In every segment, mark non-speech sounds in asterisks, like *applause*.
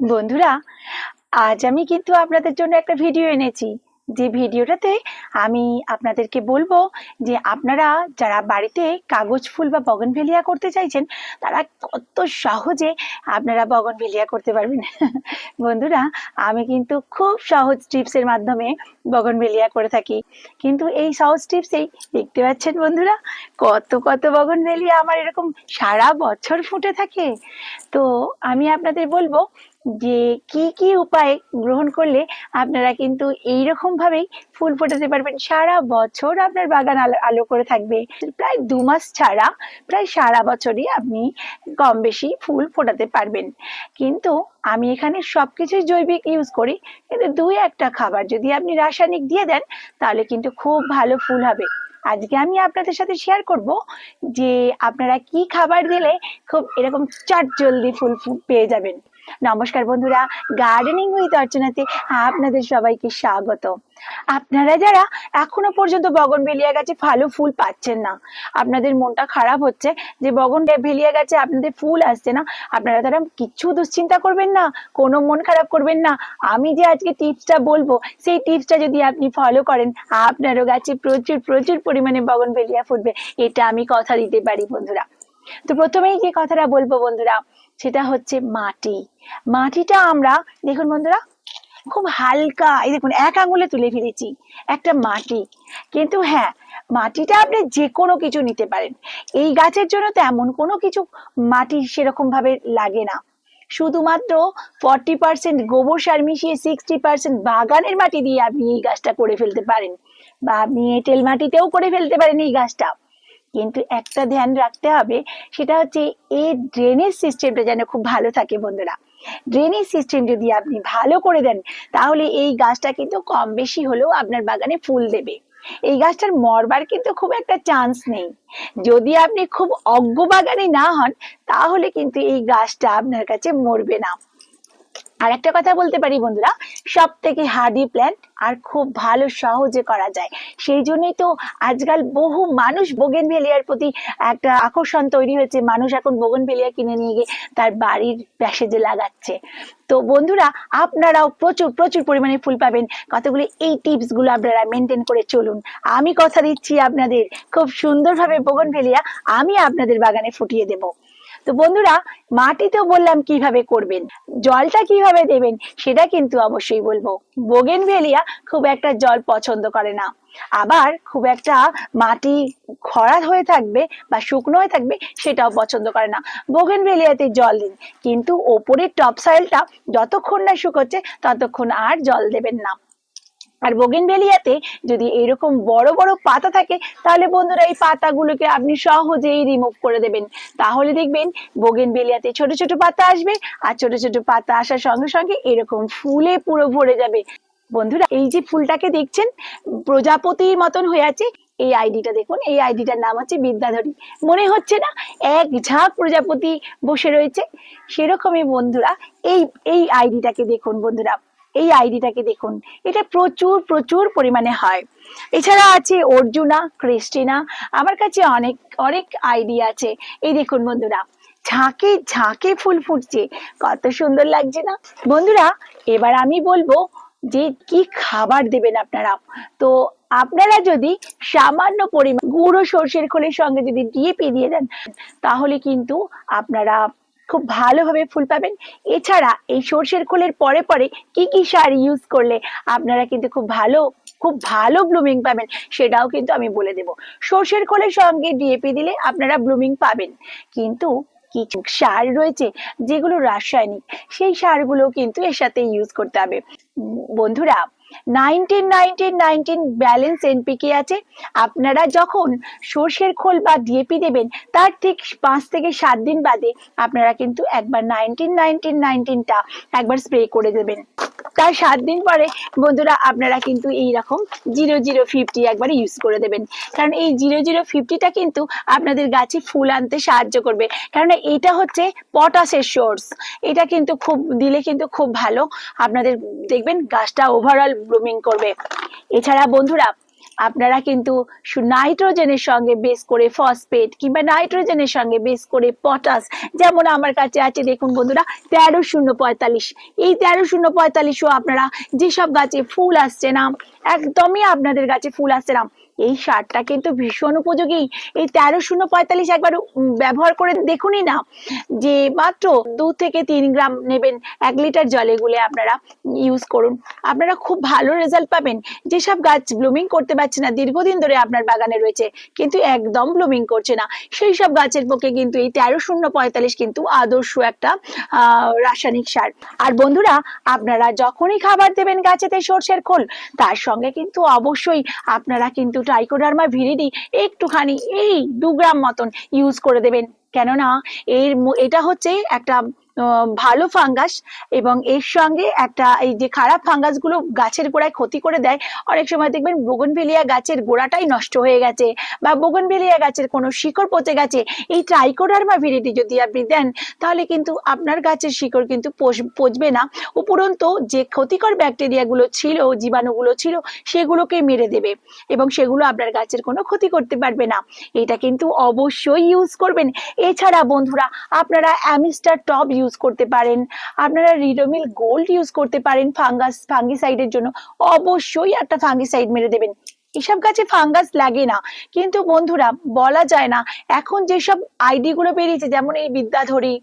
বন্ধুরা, আজ আমি কিন্তু আপনাদের জন্য একটা ভিডিও এনেছি। যে ভিডিওটাতে আমি আপনাদেরকে বলব যে আপনারা যারা বাড়িতে কাগজ ফুল বা বগনভেলিয়া করতে চাইছেন, তারা কত সহজে আপনারা বগনভেলিয়া করতে পারবেন। *laughs* বন্ধুরা, আমি কিন্তু খুব সহজ টিপসের মাধ্যমে বগনভেলিয়া করে থাকি। কিন্তু এই সহজ টিপসেই দেখতে পাচ্ছেন বন্ধুরা, কত কত বগনভেলিয়া আমার এরকম সারা বছর ফুটে থাকে। তো আমি আপনাদের বলব যে কি কি উপায় গ্রহণ করলে আপনারা কিন্তু এইরকম ভাবেই ফুল ফোটাতে পারবেন। সারা বছর আপনার বাগান আলো করে থাকবে। প্রায় দু মাস ছাড়া, প্রায় সারা বছরই আপনি কম বেশি ফুল ফোটাতে পারবেন। কিন্তু আমি এখানে সবকিছুই জৈবিক ইউজ করি। কিন্তু দুই একটা খাবার যদি আপনি রাসায়নিক দিয়ে দেন, তাহলে কিন্তু খুব ভালো ফুল হবে। আজকে আমি আপনাদের সাথে শেয়ার করব যে আপনারা কি খাবার দিলে খুব এরকম চাট জলদি ফুল পেয়ে যাবেন। নমস্কার বন্ধুরা গার্ডেনিং উইথ অর্চনাতে আপনাদের সবাইকে স্বাগত। আপনারা যারা এখনও পর্যন্ত বগন বগনভেলিয়া গাছে ভালো ফুল পাচ্ছেন না, আপনাদের মনটা খারাপ হচ্ছে যে বগন ভেলিয়া গাছে আপনাদের ফুল আসছে না, আপনারা তারা কিচ্ছু দুশ্চিন্তা করবেন না, কোনো মন খারাপ করবেন না। আমি যে আজকে টিপসটা বলব, সেই টিপসটা যদি আপনি ফলো করেন, আপনারও গাছে প্রচুর প্রচুর পরিমাণে বগন বগনভেলিয়া ফুটবে, এটা আমি কথা দিতে পারি বন্ধুরা। তো প্রথমেই যে কথাটা বলব বন্ধুরা সেটা হচ্ছে মাটি। মাটিটা আমরা, দেখুন বন্ধুরা, খুব হালকা, এই দেখুন, এক আঙুলে তুলে ফেলেছি একটা মাটি। কিন্তু হ্যাঁ মাটিটা আপনি যে কোনো কিছু নিতে পারেন। এই গাছের জন্য তেমন কোনো কিছু মাটি সেরকম ভাবে লাগে না। শুধুমাত্র ফর্টি পার্সেন্ট গোবর সার মিশিয়ে সিক্সটি পার্সেন্ট বাগানের মাটি দিয়ে আপনি এই গাছটা করে ফেলতে পারেন। বা আপনি এঁটেল মাটিতেও করে ফেলতে পারেন এই গাছটা। কিন্তু একটা ধ্যান রাখতে হবে, সেটা হচ্ছে এই ড্রেনেজ সিস্টেমটা যেন খুব ভালো থাকে বন্ধুরা। ড্রেনেজ সিস্টেম যদি আপনি ভালো করে দেন, তাহলে এই গাছটা কিন্তু কম বেশি হলেও আপনার বাগানে ফুল দেবে। এই গাছটার মরবার কিন্তু খুব একটা চান্স নেই। যদি আপনি খুব অজ্ঞ বাগানে না হন, তাহলে কিন্তু এই গাছটা আপনার কাছে মরবে না। আর একটা কথা বলতে পারি বন্ধুরা সব থেকে হার্ডি প্ল্যান্ট আর খুব ভালো সহজে করা যায়। সেই জন্যই তো আজকাল বহু মানুষ বোগেন ভেলিয়ার প্রতি একটা আকর্ষণ তৈরি হয়েছে। মানুষ এখন বোগেন ভেলিয়া কিনে নিয়ে গিয়ে তার বাড়ির প্যাসেজে লাগাচ্ছে। তো বন্ধুরা, আপনারাও প্রচুর প্রচুর পরিমাণে ফুল পাবেন। কতগুলি এই টিপসগুলো আপনারা মেনটেন করে চলুন। আমি কথা দিচ্ছি আপনাদের। খুব সুন্দরভাবে বোগন ভেলিয়া আমি আপনাদের বাগানে ফুটিয়ে দেবো। তো বন্ধুরা মাটি তো বললাম কীভাবে করবেন, জলটা কীভাবে দেবেন সেটা কিন্তু অবশ্যই বলব। বোগেনভেলিয়া খুব একটা জল পছন্দ করে না। আবার খুব একটা মাটি খরা হয়ে থাকবে বা শুকনো হয়ে থাকবে সেটাও পছন্দ করে না। বোগেন ভেলিয়াতে জল দিন, কিন্তু ওপরের টপ সয়েলটা যতক্ষণ না শুকোচ্ছে ততক্ষণ আর জল দেবেন না। আর বোগেনভেলিয়াতে যদি এরকম বড় বড় পাতা থাকে, তাহলে বন্ধুরা এই পাতাগুলোকে আপনি সহজেই রিমুভ করে দেবেন। তাহলে দেখবেন বোগেনভেলিয়াতে ছোট ছোট পাতা আসবে আর ছোট ছোট পাতা আসার সঙ্গে সঙ্গে এরকম ফুলে পুরো ভরে যাবে। বন্ধুরা, এই যে ফুলটাকে দেখছেন, প্রজাপতির মতন হয়ে আছে। এই আইডিটা দেখুন, এই আইডিটার নাম হচ্ছে বিদ্যাধরী। মনে হচ্ছে না এক ঝাঁক প্রজাপতি বসে রয়েছে? সেরকমই বন্ধুরা, এই এই আইডিটাকে দেখুন বন্ধুরা। এই আইডিটাকে দেখুন। এটা প্রচুর প্রচুর পরিমাণে হয়। এছাড়া আছে অর্জুনা, ক্রিস্টিনা। আমার কাছে অনেক অনেক আইডি আছে। এই দেখুন বন্ধুরা, ঝাঁকে ঝাঁকে ফুল ফুটছে। কত সুন্দর লাগছে না? বন্ধুরা, এবার আমি বলব যে কি খাবার দেবেন আপনারা? তো আপনারা যদি সামান্য পরিমাণ গুঁড়ো সর্ষের খোলের সঙ্গে যদি ডিএপি দিয়ে দেন, তাহলে কিন্তু আপনারা খুব ভালোভাবে ফুল পাবেন। এছাড়া এই সর্ষের খোলের পরে পরে কি কি সার ইউজ করলে আপনারা কিন্তু খুব ভালো খুব ভালো ব্লুমিং পাবেন সেটাও কিন্তু আমি বলে দেব। সর্ষের খোলের সঙ্গে ডিএপি দিলে আপনারা ব্লুমিং পাবেন। কিন্তু কিছু সার রয়েছে যেগুলো রাসায়নিক, সেই সারগুলো কিন্তু এর সাথে ইউজ করতে হবে। বন্ধুরা ইউজ করে দেবেন। কারণ এই জিরো জিরো ফিফটিটা কিন্তু আপনাদের গাছে ফুল আনতে সাহায্য করবে। কারণ এটা হচ্ছে পটাশের সোর্স এটা কিন্তু খুব, দিলে কিন্তু খুব ভালো। আপনাদের দেখবেন গাছটা ওভারঅল ব্লুমিং করবে। এছাড়া বন্ধুরা, আপনারা কিন্তু নাইট্রোজেনের সঙ্গে বেস করে ফসফেট কিংবা নাইট্রোজেনের সঙ্গে বেস করে পটাশ যেমন আমার কাছে আছে, দেখুন বন্ধুরা, তেরো শূন্য পঁয়তাল্লিশ। এই তেরো শূন্য পঁয়তাল্লিশও আপনারা যেসব গাছে ফুল আসছে না, একদমই আপনাদের গাছে ফুল আসছে না এই সারটা কিন্তু ভীষণ উপযোগী। এই তেরো শূন্য পঁয়তাল্লিশ একবার ব্যবহার করে দেখুনই না যে মাত্র দু থেকে তিন গ্রাম নেবেন এক লিটার জলে গুলে আপনারা ইউজ করুন। আপনারা খুব ভালো রেজাল্ট পাবেন। যেসব গাছ ব্লুমিং করতে পারছে না, দীর্ঘদিন ধরে আপনার বাগানে রয়েছে, কিন্তু একদম ব্লুমিং করছে না। সেই সব গাছের পক্ষে কিন্তু এই তেরো শূন্য পঁয়তাল্লিশ কিন্তু আদর্শ একটা রাসায়নিক সার। আর বন্ধুরা, আপনারা যখনই খাবার দেবেন গাছেতে সর্ষের খোল, তার সঙ্গে কিন্তু অবশ্যই আপনারা কিন্তু ট্রাইকোডার্মা ভিরিডি একটুখানি, এই দু গ্রাম মতন ইউজ করে দেবেন। কেননা, এর এটা হচ্ছে একটা ভালো ফাঙ্গাস এবং এর সঙ্গে একটা এই যে খারাপ ফাঙ্গাসগুলো গাছের গোড়ায় ক্ষতি করে দেয়, অনেক সময় দেখবেন বোগনভেলিয়া গাছের গোড়াটাই নষ্ট হয়ে গেছে বা বোগনভেলিয়া গাছের কোনো শিকড় পচে গেছে। এই ট্রাইকোডার্মা ভিরিটি যদি আপনি দেন, তাহলে কিন্তু আপনার গাছের শিকড় কিন্তু পচবে না। উপরন্তু যে ক্ষতিকর ব্যাকটেরিয়া গুলো ছিল, জীবাণুগুলো ছিল, সেগুলোকে মেরে দেবে এবং সেগুলো আপনার গাছের কোনো ক্ষতি করতে পারবে না। এটা কিন্তু অবশ্যই ইউজ করবেন। এছাড়া বন্ধুরা, আপনারা অ্যামিস্টার টপ ইউজ করতে পারেন। আপনারা রিডোমিল গোল্ড ইউজ করতে পারেন ফাঙ্গাস ফাঙ্গিসাইডের জন্য। অবশ্যই একটা ফাঙ্গিসাইড মেরে দেবেন। এসব গাছে ফাঙ্গাস লাগে না। কিন্তু বন্ধুরা, বলা যায় না, এখন যেসব আইডি গুলো বেরিয়েছে, যেমন এই বিদ্যাধরী,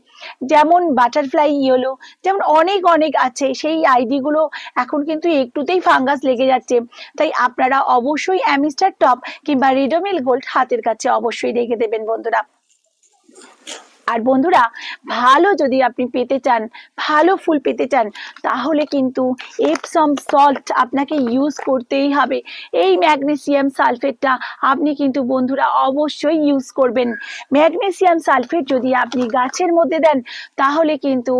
যেমন বাটারফ্লাই ইয়েলো যেমন অনেক অনেক আছে, সেই আইডি গুলো এখন কিন্তু একটুতেই ফাঙ্গাস লেগে যাচ্ছে। তাই আপনারা অবশ্যই অ্যামিস্টার টপ কিংবা রিডোমিল গোল্ড হাতের কাছে অবশ্যই রেখে দেবেন বন্ধুরা। আর বন্ধুরা, ভালো যদি আপনি পেতে চান, ভালো ফুল পেতে চান, তাহলে কিন্তু এপসম সল্ট আপনাকে ইউজ করতেই হবে। এই ম্যাগনেসিয়াম সালফেটটা আপনি কিন্তু বন্ধুরা অবশ্যই ইউজ করবেন। ম্যাগনেসিয়াম সালফেট যদি আপনি গাছের মধ্যে দেন, তাহলে কিন্তু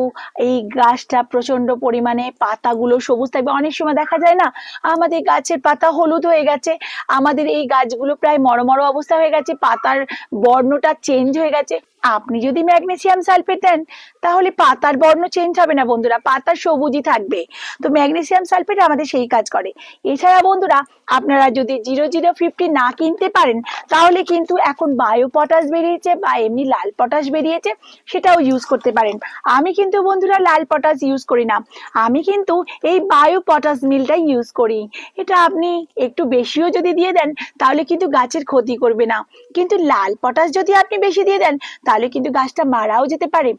এই গাছটা প্রচণ্ড পরিমাণে পাতাগুলো সবুজ থাকবে। অনেক সময় দেখা যায় না, আমাদের গাছের পাতা হলুদ হয়ে গেছে, আমাদের এই গাছগুলো প্রায় মরো মরো অবস্থা হয়ে গেছে, পাতার বর্ণটা চেঞ্জ হয়ে গেছে। আপনি যদি ম্যাগনেসিয়াম সালফেট দেন, তাহলে পাতার বর্ণ চেঞ্জ হবে না বন্ধুরা, পাতা সবুজই থাকবে। তো ম্যাগনেসিয়াম সালফেট আমাদের সেই কাজ করে। এছাড়া বন্ধুরা, আপনারা যদি জিরো জিরো ফিফটি না কিনতে পারেন, তাহলে কিন্তু এখন বায়ো পটাশ বেরিয়েছে বা এমনি লাল পটাশ বেরিয়েছে, সেটাও ইউজ করতে পারেন। আমি কিন্তু বন্ধুরা লাল পটাশ ইউজ করি না। আমি কিন্তু এই বায়ো পটাশ মিলটাই ইউজ করি। এটা আপনি একটু বেশিও যদি দিয়ে দেন, তাহলে কিন্তু গাছের ক্ষতি করবে না। কিন্তু লাল পটাশ যদি আপনি বেশি দিয়ে দেন তাহলে কিন্তু গাছটা মারাও যেতে পারে।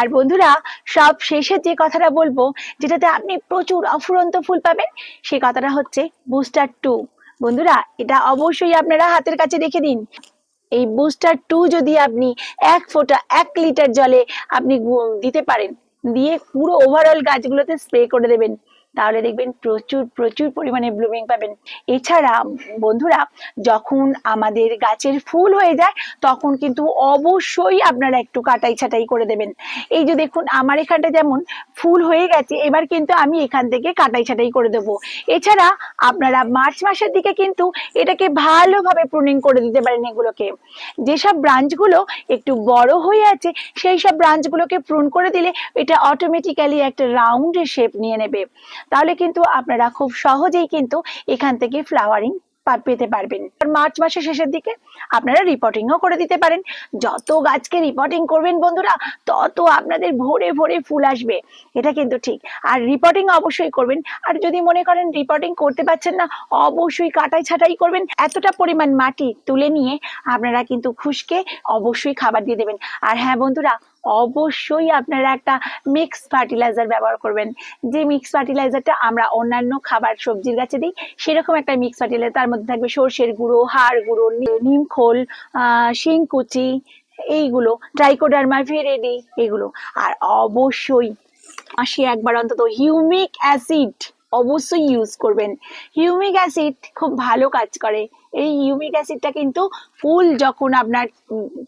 আর বন্ধুরা, সব শেষে যে কথাটা বলব, যেটাতে আপনি প্রচুর অফুরন্ত ফুল পাবেন, সে কথাটা হচ্ছে বুস্টার টু বন্ধুরা, এটা অবশ্যই আপনারা হাতের কাছে রেখে দিন। এই বুস্টার টু যদি আপনি এক ফোঁটা, এক লিটার জলে আপনি দিতে পারেন, দিয়ে পুরো ওভারঅল গাছগুলোতে স্প্রে করে দেবেন। তাহলে দেখবেন প্রচুর প্রচুর পরিমাণে ব্লুমিং পাবেন। এছাড়া বন্ধুরা, যখন আমাদের গাছের ফুল হয়ে যায়, তখন কিন্তু অবশ্যই আপনারা একটু কাটাই ছাটাই করে দেবেন। এই যে দেখুন, আমার এখানটা যেমন ফুল হয়ে গেছে, এবার কিন্তু আমি এখান থেকে কাটাই ছাটাই করে দেবো। এছাড়া আপনারা মার্চ মাসের দিকে কিন্তু এটাকে ভালোভাবে প্রুনিং করে দিতে পারেন এগুলোকে। যেসব ব্রাঞ্চগুলো একটু বড় হয়ে আছে, সেই সব ব্রাঞ্চগুলোকে প্রুন করে দিলে এটা অটোমেটিক্যালি একটা রাউন্ডের শেপ নিয়ে নেবে। তাহলে কিন্তু আপনারা খুব সহজেই কিন্তু এখান থেকে ফ্লাওয়ারিং পেতে পারবেন। মার্চ মাসের শেষের দিকে আপনারা রিপোর্টিংও করে দিতে পারেন। যত গাছকে রিপোর্টিং করবেন বন্ধুরা, তত আপনাদের ভোরে ভোরে ফুল আসবে। এটা কিন্তু ঠিক। আর রিপোর্টিং অবশ্যই করবেন। আর যদি মনে করেন রিপোর্টিং করতে পারছেন না, অবশ্যই কাটাই ছাটাই করবেন। এতটা পরিমাণ মাটি তুলে নিয়ে আপনারা কিন্তু খুশকে অবশ্যই খাবার দিয়ে দেবেন। আর হ্যাঁ বন্ধুরা অবশ্যই আপনারা একটা মিক্স ফার্টিলাইজার ব্যবহার করবেন। যে মিক্স ফার্টিলাইজারটা আমরা অন্যান্য খাবার সবজির গাছে দিই, সেরকম একটা মিক্স ফার্টিলাইজার তার মধ্যে থাকবে সর্ষের গুঁড়ো, হাড় গুঁড়ো নিমখোল শিংকুচি এইগুলো ট্রাইকোডার্মা ভিরেডি এগুলো। আর অবশ্যই মাসে একবার অন্তত হিউমিক অ্যাসিড অবশ্যই ইউজ করবেন। হিউমিক অ্যাসিড খুব ভালো কাজ করে। এই হিউমিক অ্যাসিডটা কিন্তু ফুল যখন আপনার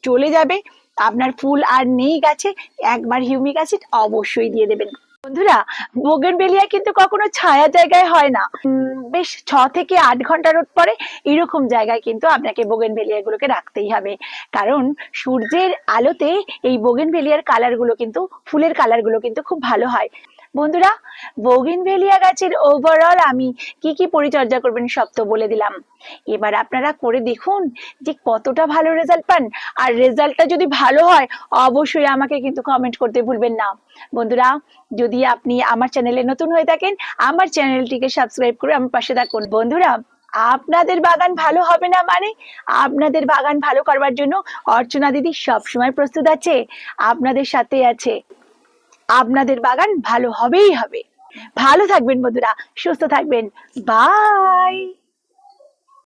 চলে যাবে আপনার ফুল আর নেই গাছে, একবার হিউমিক অ্যাসিড অবশ্যই দিয়ে দেবেন। বন্ধুরা বোগেনবেলিয়া কিন্তু কখনো ছায়া জায়গায় হয় না। বেশ ছ থেকে আট ঘণ্টার রোদ পরে এরকম জায়গায় কিন্তু আপনাকে বোগেনবেলিয়া গুলোকে রাখতেই হবে। কারণ, সূর্যের আলোতে এই বোগেনবেলিয়ার কালারগুলো কিন্তু, ফুলের কালারগুলো কিন্তু খুব ভালো হয়। বন্ধুরা বগিন ভেলিয়া গাছের ওভারঅল আমি কি কি পরিচর্যা করবেন সব তো বলে দিলাম। এবার আপনারা করে দেখুন যে কতটা ভালো রেজাল্ট পান। আর রেজাল্টটা যদি ভালো হয়, অবশ্যই আমাকে কিন্তু কমেন্ট করতে ভুলবেন না। বন্ধুরা, যদি আপনি আমার চ্যানেলে নতুন হয়ে থাকেন, আমার চ্যানেলটিকে সাবস্ক্রাইব করে আমার পাশে থাকুন। বন্ধুরা, আপনাদের বাগান ভালো হবে না মানে? আপনাদের বাগান ভালো করবার জন্য অর্চনা দিদি সবসময় প্রস্তুত আছে, আপনাদের সাথে আছে। আপনাদের বাগান ভালো হবেই হবে। ভালো থাকবেন বন্ধুরা সুস্থ থাকবেন। বাই